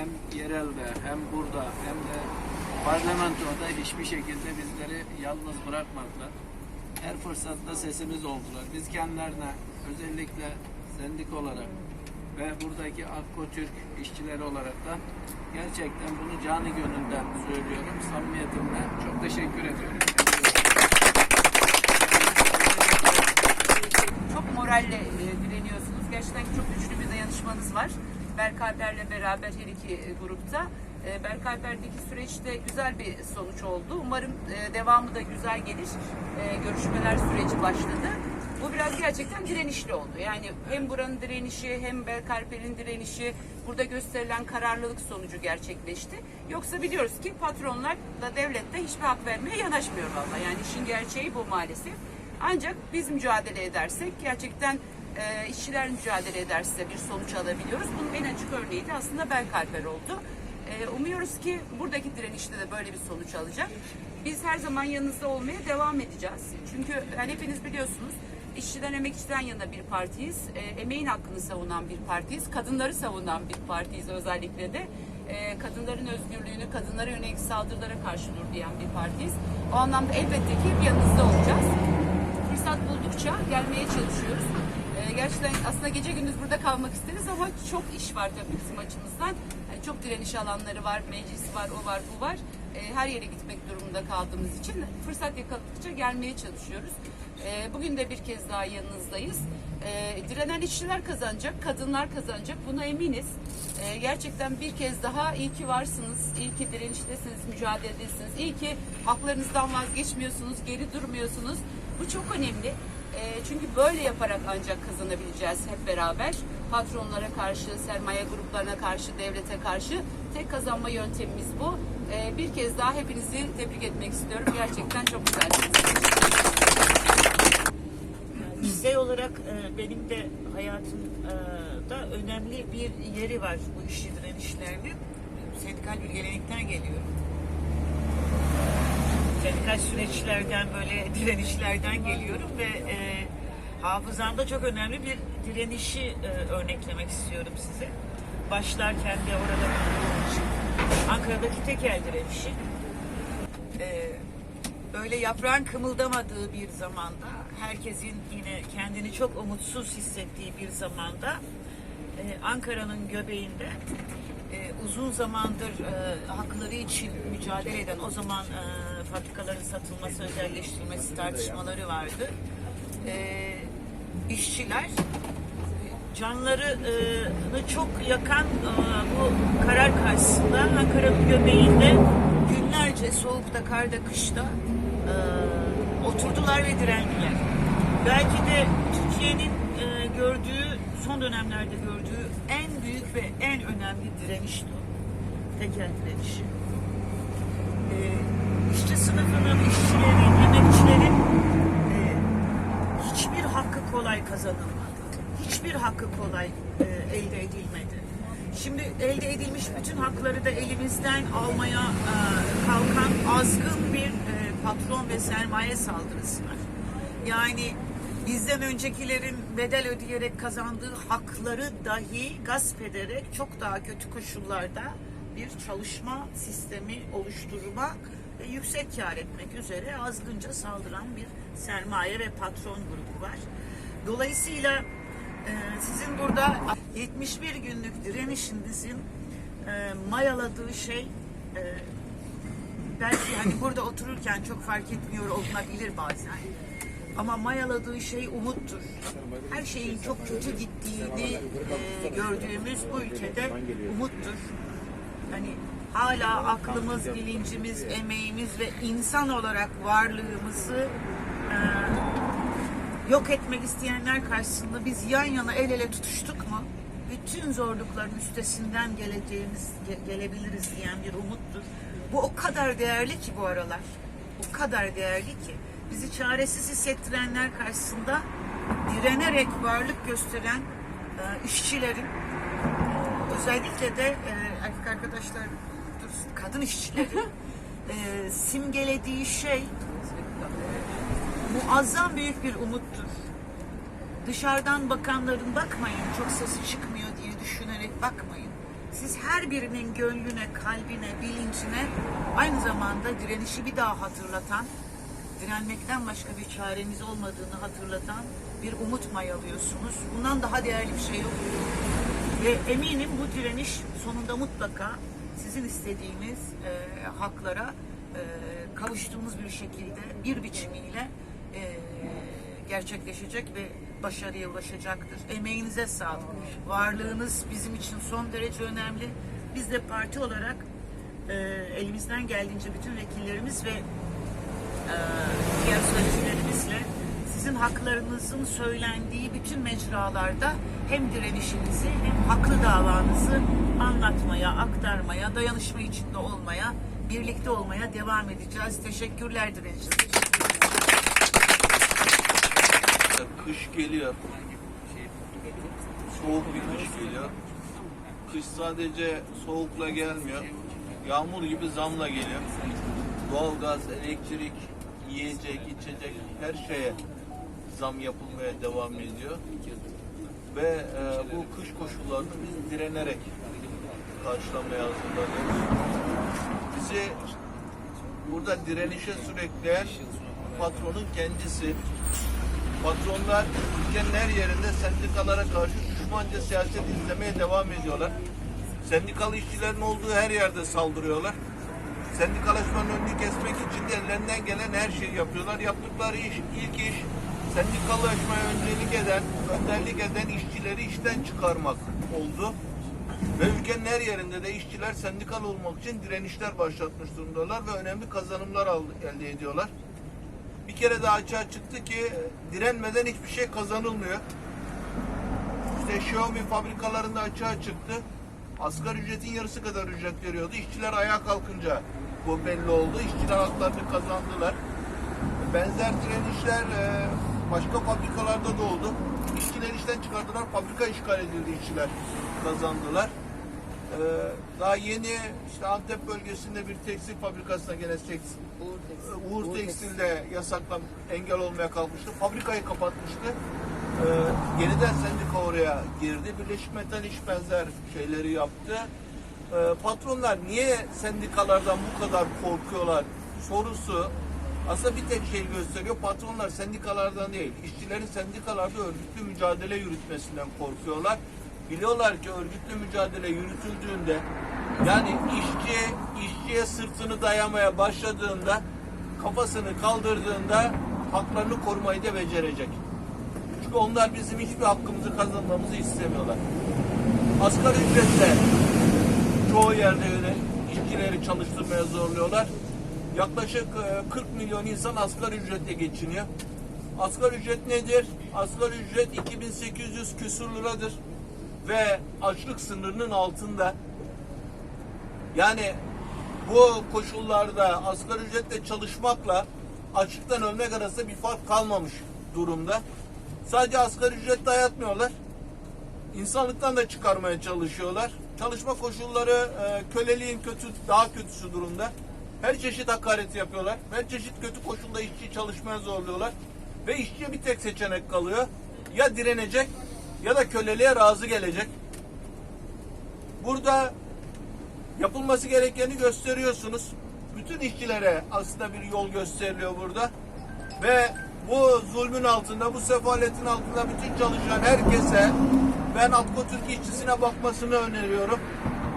hem yerelde hem burada hem de parlamentoda hiçbir şekilde bizleri yalnız bırakmadılar. Her fırsatta sesimiz oldular. Biz kendilerine özellikle sendik olarak ve buradaki Akko Türk işçileri olarak da gerçekten bunu canı gönülden söylüyorum. Samimiyetimle çok teşekkür ediyorum. çok moralle e, direniyorsunuz. Gerçekten çok güçlü bir dayanışmanız var. Berkalper'le beraber her iki e, grupta. E, süreçte güzel bir sonuç oldu. Umarım e, devamı da güzel gelir. E, görüşmeler süreci başladı. Bu biraz gerçekten direnişli oldu. Yani hem buranın direnişi hem Berkalper'in direnişi burada gösterilen kararlılık sonucu gerçekleşti. Yoksa biliyoruz ki patronlar da devlet de hiçbir hak vermeye yanaşmıyor vallahi. Yani işin gerçeği bu maalesef. Ancak biz mücadele edersek gerçekten e, işçiler mücadele ederse bir sonuç alabiliyoruz. Bunun en açık örneği de aslında Belkalper oldu. E, umuyoruz ki buradaki direnişte de böyle bir sonuç alacak. Biz her zaman yanınızda olmaya devam edeceğiz. Çünkü yani hepiniz biliyorsunuz işçiden emekçiden yana bir partiyiz. E, emeğin hakkını savunan bir partiyiz. Kadınları savunan bir partiyiz özellikle de. E, kadınların özgürlüğünü, kadınlara yönelik saldırılara karşı dur diyen bir partiyiz. O anlamda elbette ki yanınızda olacağız fırsat buldukça gelmeye çalışıyoruz. Ee, gerçekten aslında gece gündüz burada kalmak isteriz ama çok iş var tabii bizim açımızdan. Yani çok direniş alanları var, meclis var, o var, bu var. Ee, her yere gitmek durumunda kaldığımız için fırsat yakaladıkça gelmeye çalışıyoruz. Ee, bugün de bir kez daha yanınızdayız. Ee, direnen işçiler kazanacak, kadınlar kazanacak. Buna eminiz. Ee, gerçekten bir kez daha iyi ki varsınız, iyi ki direniştesiniz, mücadeledesiniz. İyi ki haklarınızdan vazgeçmiyorsunuz, geri durmuyorsunuz. Bu çok önemli. E, çünkü böyle yaparak ancak kazanabileceğiz hep beraber. Patronlara karşı, sermaye gruplarına karşı, devlete karşı tek kazanma yöntemimiz bu. E, bir kez daha hepinizi tebrik etmek istiyorum. Gerçekten çok güzelsiniz. Kişisel olarak e, benim de hayatımda önemli bir yeri var bu işçi direnişlerinin. Sendikal bir gelenekten geliyorum. Sendikal süreçlerden böyle direnişlerden geliyorum ve e, hafızamda çok önemli bir direnişi e, örneklemek istiyorum size. Başlarken de orada Ankara'daki tekel direnişi. E, böyle yaprağın kımıldamadığı bir zamanda, herkesin yine kendini çok umutsuz hissettiği bir zamanda e, Ankara'nın göbeğinde e, uzun zamandır e, hakları için mücadele eden o zaman e, fabrikaların satılması, özelleştirilmesi tartışmaları vardı. E, işçiler canlarını çok yakan e, bu karar karşısında Ankara'nın göbeğinde günlerce soğukta, karda, kışta e, oturdular ve direndiler. Belki de Türkiye'nin e, gördüğü, son dönemlerde gördüğü en büyük ve en önemli direnişti o. Tekel direnişi. İşçi sınıfının, işçilerin, emekçilerin e, hiçbir hakkı kolay kazanılmadı. Hiçbir hakkı kolay e, elde edilmedi. Şimdi elde edilmiş bütün hakları da elimizden almaya e, kalkan azgın bir e, patron ve sermaye saldırısı var. Yani bizden öncekilerin bedel ödeyerek kazandığı hakları dahi gasp ederek çok daha kötü koşullarda bir çalışma sistemi oluşturmak ve yüksek kar etmek üzere azgınca saldıran bir sermaye ve patron grubu var. Dolayısıyla e, sizin burada 71 günlük direnişinizin e, mayaladığı şey e, belki hani burada otururken çok fark etmiyor olunabilir bazen. Ama mayaladığı şey umuttur. Her şeyin çok kötü gittiğini e, gördüğümüz bu ülkede umuttur. Hani hala aklımız, bilincimiz, emeğimiz ve insan olarak varlığımızı e, yok etmek isteyenler karşısında biz yan yana el ele tutuştuk mu bütün zorlukların üstesinden geleceğimiz ge- gelebiliriz diyen bir umuttur. Bu o kadar değerli ki bu aralar. O kadar değerli ki bizi çaresiz hissettirenler karşısında direnerek varlık gösteren e, işçilerin e, özellikle de e, erkek arkadaşlar kadın işçilerin e, simgelediği şey muazzam büyük bir umuttur. Dışarıdan bakanların bakmayın çok sesi çıkmıyor diye düşünerek bakmayın. siz her birinin gönlüne, kalbine, bilincine aynı zamanda direnişi bir daha hatırlatan, direnmekten başka bir çareniz olmadığını hatırlatan bir umut mayalıyorsunuz. Bundan daha değerli bir şey yok. Ve eminim bu direniş sonunda mutlaka sizin istediğiniz e, haklara e, kavuştuğunuz bir şekilde, bir biçimiyle e, gerçekleşecek ve başarıya ulaşacaktır. Emeğinize sağlık. Varlığınız bizim için son derece önemli. Biz de parti olarak e, elimizden geldiğince bütün vekillerimiz ve e, diğer sözcülerimizle sizin haklarınızın söylendiği bütün mecralarda hem direnişinizi hem haklı davanızı anlatmaya, aktarmaya, dayanışma içinde olmaya, birlikte olmaya devam edeceğiz. Teşekkürler direniş için. Kış geliyor. Soğuk bir kış geliyor. Kış sadece soğukla gelmiyor. Yağmur gibi zamla geliyor. Doğalgaz, elektrik, yiyecek, içecek her şeye zam yapılmaya devam ediyor. Ve e, bu kış koşullarını biz direnerek karşılamaya hazırlanıyoruz. Bizi burada direnişe sürükleyen patronun kendisi. Patronlar ülkenin her yerinde sendikalara karşı düşmanca siyaset izlemeye devam ediyorlar. Sendikalı işçilerin olduğu her yerde saldırıyorlar. Sendikalaşmanın önünü kesmek için de ellerinden gelen her şeyi yapıyorlar. Yaptıkları iş, ilk iş sendikalaşmaya öncelik eden, önderlik eden işçileri işten çıkarmak oldu. Ve ülkenin her yerinde de işçiler sendikal olmak için direnişler başlatmış durumdalar ve önemli kazanımlar aldı- elde ediyorlar. Bir kere daha açığa çıktı ki direnmeden hiçbir şey kazanılmıyor. İşte Xiaomi fabrikalarında açığa çıktı. Asgari ücretin yarısı kadar ücret veriyordu. İşçiler ayağa kalkınca bu belli oldu. İşçiler haklarını kazandılar. Benzer direnişler e, başka fabrikalarda da oldu. İşçiler işten çıkardılar, fabrika işgal edildi işçiler kazandılar. E, daha yeni işte Antep bölgesinde bir tekstil fabrikasına gene tekstil, Uğur Tekstil'de yasaklan engel olmaya kalkmıştı. Fabrikayı kapatmıştı. Ee, yeniden sendika oraya girdi. Birleşik Metal iş benzer şeyleri yaptı. Ee, patronlar niye sendikalardan bu kadar korkuyorlar sorusu aslında bir tek şey gösteriyor. Patronlar sendikalardan değil, işçilerin sendikalarda örgütlü mücadele yürütmesinden korkuyorlar. Biliyorlar ki örgütlü mücadele yürütüldüğünde yani işçi işçiye sırtını dayamaya başladığında kafasını kaldırdığında haklarını korumayı da becerecek. Çünkü onlar bizim hiçbir hakkımızı kazanmamızı istemiyorlar. Asgari ücretle çoğu yerde öyle işçileri çalıştırmaya zorluyorlar. Yaklaşık e, 40 milyon insan asgari ücretle geçiniyor. Asgari ücret nedir? Asgari ücret 2800 küsur liradır ve açlık sınırının altında. Yani bu koşullarda asgari ücretle çalışmakla açlıktan ölmek arasında bir fark kalmamış durumda. Sadece asgari ücret dayatmıyorlar. İnsanlıktan da çıkarmaya çalışıyorlar. Çalışma koşulları e, köleliğin kötü daha kötüsü durumda. Her çeşit hakaret yapıyorlar. Her çeşit kötü koşulda işçiyi çalışmaya zorluyorlar. Ve işçiye bir tek seçenek kalıyor. Ya direnecek ya da köleliğe razı gelecek. Burada yapılması gerekeni gösteriyorsunuz. Bütün işçilere aslında bir yol gösteriliyor burada. Ve bu zulmün altında, bu sefaletin altında bütün çalışan herkese ben Atko Türk işçisine bakmasını öneriyorum.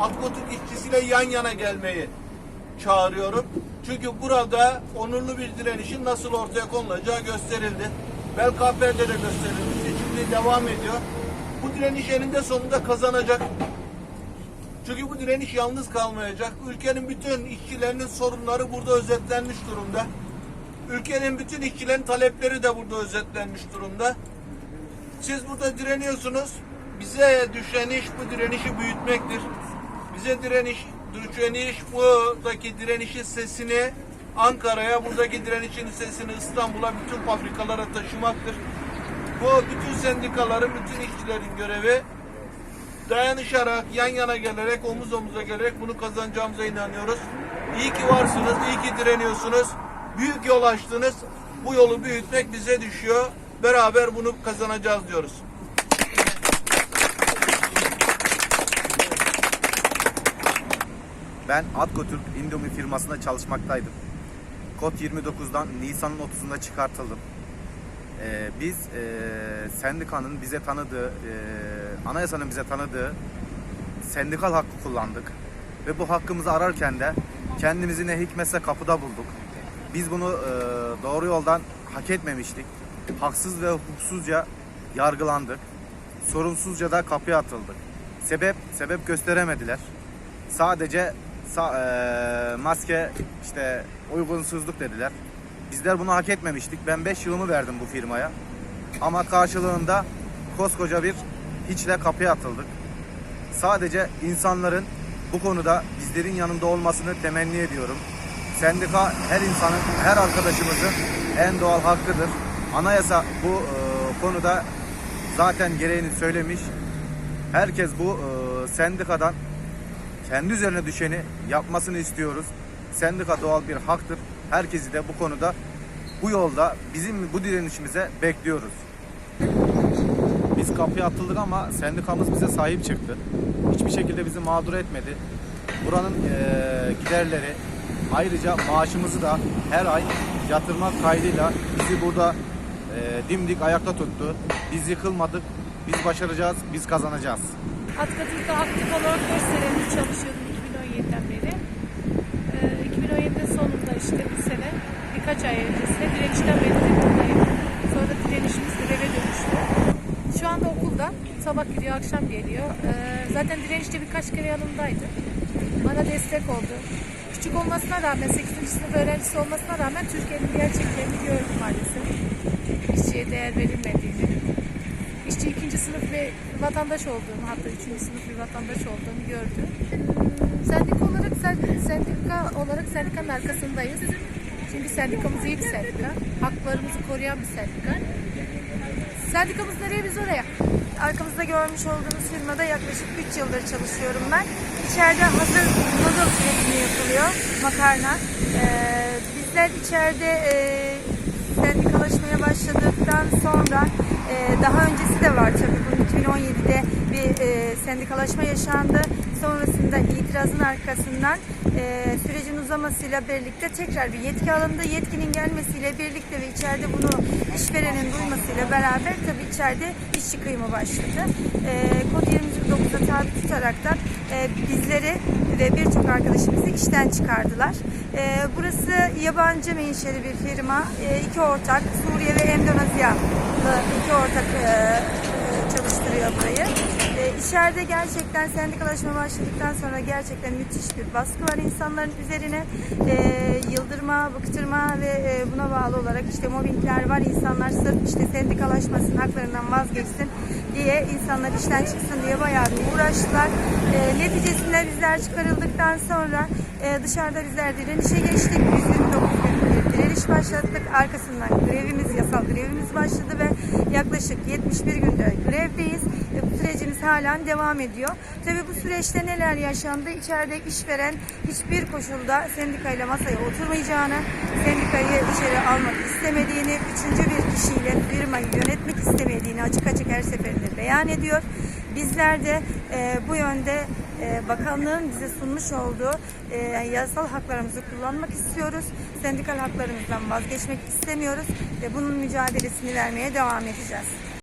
Atko Türk işçisiyle yan yana gelmeyi çağırıyorum. Çünkü burada onurlu bir direnişin nasıl ortaya konulacağı gösterildi. Belkaper'de de gösterildi. Seçimliği devam ediyor. Bu direniş eninde sonunda kazanacak. Çünkü bu direniş yalnız kalmayacak. Ülkenin bütün işçilerinin sorunları burada özetlenmiş durumda. Ülkenin bütün işçilerin talepleri de burada özetlenmiş durumda. Siz burada direniyorsunuz. Bize düşen iş bu direnişi büyütmektir. Bize direniş, düşen iş buradaki direnişin sesini Ankara'ya, buradaki direnişin sesini İstanbul'a, bütün fabrikalara taşımaktır. Bu bütün sendikaların, bütün işçilerin görevi dayanışarak, yan yana gelerek, omuz omuza gelerek bunu kazanacağımıza inanıyoruz. İyi ki varsınız, iyi ki direniyorsunuz. Büyük yol açtınız. Bu yolu büyütmek bize düşüyor. Beraber bunu kazanacağız diyoruz. Ben Atkotürk Indomie firmasında çalışmaktaydım. Kod 29'dan Nisan'ın 30'unda çıkartıldım. Ee, biz e, sendikanın bize tanıdığı, e, anayasanın bize tanıdığı sendikal hakkı kullandık. Ve bu hakkımızı ararken de kendimizi ne hikmetse kapıda bulduk. Biz bunu e, doğru yoldan hak etmemiştik. Haksız ve hukuksuzca yargılandık. Sorunsuzca da kapıya atıldık. Sebep sebep gösteremediler. Sadece e, maske işte uygunsuzluk dediler. Bizler bunu hak etmemiştik. Ben 5 yılımı verdim bu firmaya. Ama karşılığında koskoca bir hiçle kapıya atıldık. Sadece insanların bu konuda bizlerin yanında olmasını temenni ediyorum. Sendika her insanın, her arkadaşımızın en doğal hakkıdır. Anayasa bu e, konuda zaten gereğini söylemiş. Herkes bu e, sendikadan kendi üzerine düşeni yapmasını istiyoruz. Sendika doğal bir haktır. Herkesi de bu konuda bu yolda bizim bu direnişimize bekliyoruz. Biz kapıya atıldık ama sendikamız bize sahip çıktı. Hiçbir şekilde bizi mağdur etmedi. Buranın eee, giderleri ayrıca maaşımızı da her ay yatırmak kaydıyla bizi burada eee, dimdik ayakta tuttu. Biz yıkılmadık. Biz başaracağız. Biz kazanacağız. Atkatürk'te aktif olarak 4 senedir çalışıyordum 2017'den beri. Ee, 2017'nin sonunda işte bu sene birkaç ay öncesinde direnişten beri buradayım. Sonra direnişimiz greve dönüştü. Şu anda okulda. Sabah gidiyor, akşam geliyor. Ee, zaten direnişte birkaç kere yanımdaydı. Bana destek oldu. Küçük olmasına rağmen, 8. sınıf öğrencisi olmasına rağmen Türkiye'nin gerçeklerini gördüm maalesef. İşçiye değer verilmediğini, işçi ikinci sınıf bir vatandaş olduğumu hatta üçüncü sınıf bir vatandaş olduğumu gördü. Sendika olarak sen- sendika olarak sendikanın arkasındayız. Çünkü sendikamız iyi bir sendika. Haklarımızı koruyan bir sendika. Sendikamız nereye biz oraya. Arkamızda görmüş olduğunuz firmada yaklaşık 3 yıldır çalışıyorum ben. İçeride hazır noodle üretimi yapılıyor, makarna. Ee, bizler içeride e, sendikalaşmaya başladıktan sonra e, daha öncesi de var tabii bunun 2017'de bir e, sendikalaşma yaşandı. Sonrasında itirazın arkasından e, sürecin uzamasıyla birlikte tekrar bir yetki alındı. Yetkinin gelmesiyle birlikte ve içeride bunu işverenin duymasıyla beraber tabii içeride işçi kıyımı başladı. E, kod 29'a tabi tutaraktan e, bizleri ve birçok arkadaşımızı işten çıkardılar. E, burası yabancı menşeli bir firma. E, iki ortak Suriye ve Endonezyalı iki ortak e, e, çalıştırıyor burayı. İçeride gerçekten sendikalaşma başladıktan sonra gerçekten müthiş bir baskı var insanların üzerine. E, yıldırma, bıktırma ve e, buna bağlı olarak işte mobbingler var. İnsanlar sırf işte sendikalaşmasın, haklarından vazgeçsin diye insanlar işten çıksın diye bayağı bir uğraştılar. E, neticesinde bizler çıkarıldıktan sonra e, dışarıda bizler direnişe geçtik. 129 gün direniş başlattık. Arkasından grevimiz, yasal grevimiz başladı ve yaklaşık 71 günde grevdeyiz. Sürecimiz halen devam ediyor. Tabii bu süreçte neler yaşandı? İçeride işveren hiçbir koşulda sendikayla masaya oturmayacağını, sendikayı içeri almak istemediğini, üçüncü bir kişiyle firmayı yönetmek istemediğini açık açık her seferinde beyan ediyor. Bizler de e, bu yönde e, bakanlığın bize sunmuş olduğu e, yasal haklarımızı kullanmak istiyoruz. Sendikal haklarımızdan vazgeçmek istemiyoruz ve bunun mücadelesini vermeye devam edeceğiz.